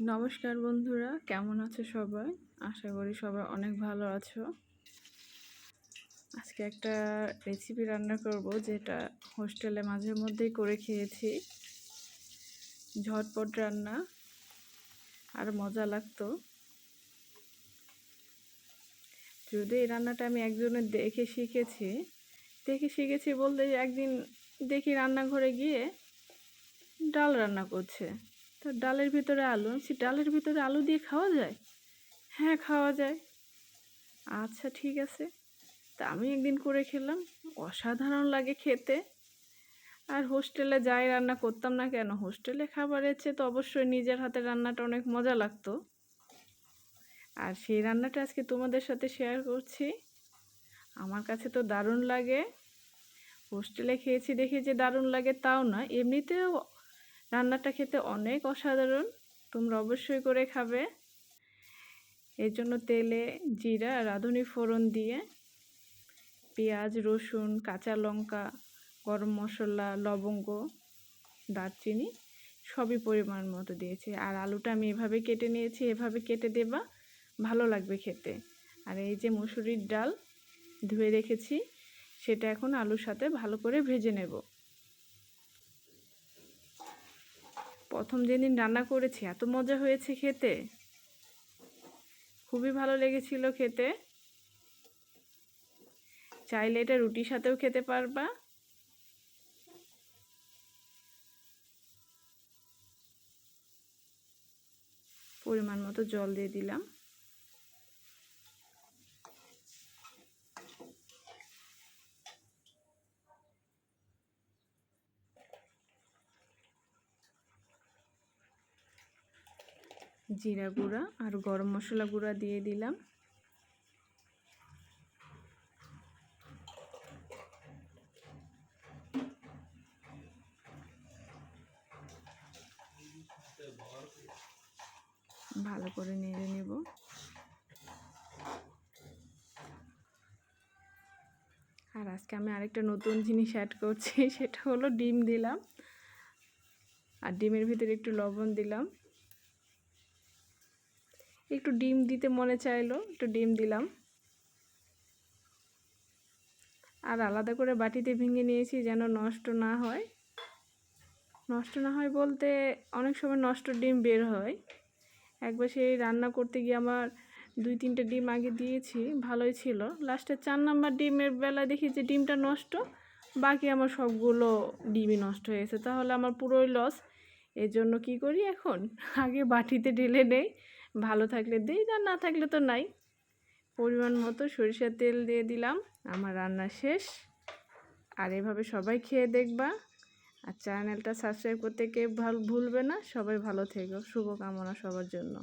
নমস্কার বন্ধুরা, কেমন আছো সবাই? আশা করি সবাই অনেক ভালো আছো। আজকে একটা রেসিপি রান্না করব, যেটা হোস্টেলে মাঝে মধ্যেই করে খেয়েছি। ঝটপট রান্না, আর মজা লাগতো। যদি এই রান্নাটা আমি একজনের দেখে শিখেছি দেখে শিখেছি বলতে একদিন দেখি রান্নাঘরে গিয়ে ডাল রান্না করছে। তো ডালের ভিতরে আলু, সে ডালের ভিতরে আলু দিয়ে খাওয়া যায়? হ্যাঁ খাওয়া যায়। আচ্ছা ঠিক আছে। তা আমি একদিন করে খেলাম, অসাধারণ লাগে খেতে। আর হোস্টেলে যাই রান্না করতাম না কেন? হোস্টেলে খাবারের চেয়ে তো অবশ্যই নিজের হাতে রান্নাটা অনেক মজা লাগতো। আর সেই রান্নাটা আজকে তোমাদের সাথে শেয়ার করছি। আমার কাছে তো দারুণ লাগে। হোস্টেলে খেয়েছি দেখে যে দারুণ লাগে তাও না এমনিতেও রান্নাটা খেতে অনেক অসাধারণ। তোমরা অবশ্যই করে খাবে। এর জন্য তেলে জিরা রাঁধুনি ফোড়ন দিয়ে পেঁয়াজ, রসুন, কাঁচা লঙ্কা, গরম মশলা, লবঙ্গ, দারচিনি সবই পরিমাণ মতো দিয়েছি। আর আলুটা আমি এভাবে কেটে নিয়েছি, এভাবে কেটে দেবা, ভালো লাগবে খেতে। আর এই যে মুসুরির ডাল ধুয়ে রেখেছি, সেটা এখন আলুর সাথে ভালো করে ভেজে নেব। প্রথম যেদিন রান্না করেছি, এত মজা হয়েছে খেতে। খুবই ভালো লেগেছিল খেতে। চাইলে এটা রুটির সাথেও খেতে পারবা। পরিমাণ মতো জল দিয়ে দিলাম। জিরা গুঁড়া আর গরম মশলা গুঁড়া দিয়ে দিলাম। ভালো করে নেড়ে নেব। আর আজকে আমি আরেকটা নতুন জিনিস অ্যাড করছি, সেটা হলো ডিম দিলাম। আর ডিমের ভিতরে একটু লবণ দিলাম। একটু ডিম দিতে মনে চাইলো, একটু ডিম দিলাম। আর আলাদা করে বাটিতে ভেঙে নিয়েছি যেন নষ্ট না হয়। নষ্ট না হয় বলতে অনেক সময় নষ্ট ডিম বের হয়। একবার সেই রান্না করতে গিয়ে আমার দুই তিনটে ডিম আগে দিয়েছি, ভালোই ছিল। লাস্টে চার নাম্বার ডিমের বেলা দেখি যে ডিমটা নষ্ট, বাকি আমার সবগুলো ডিমই নষ্ট হয়েছে তাহলে আমার পুরোই লস এর জন্য কি করি এখন? আগে বাটিতে ঢেলে নেই ভালো থাকলে দিই, আর না থাকলে তো নাই। পরিমাণ মতো সরিষার তেল দিয়ে দিলাম, আমার রান্না শেষ। আর এভাবে সবাই খেয়ে দেখবা। আর চ্যানেলটা সাবস্ক্রাইব করতে কেউ ভালো, ভুলবে না। সবাই ভালো থেকো, শুভকামনা সবার জন্য।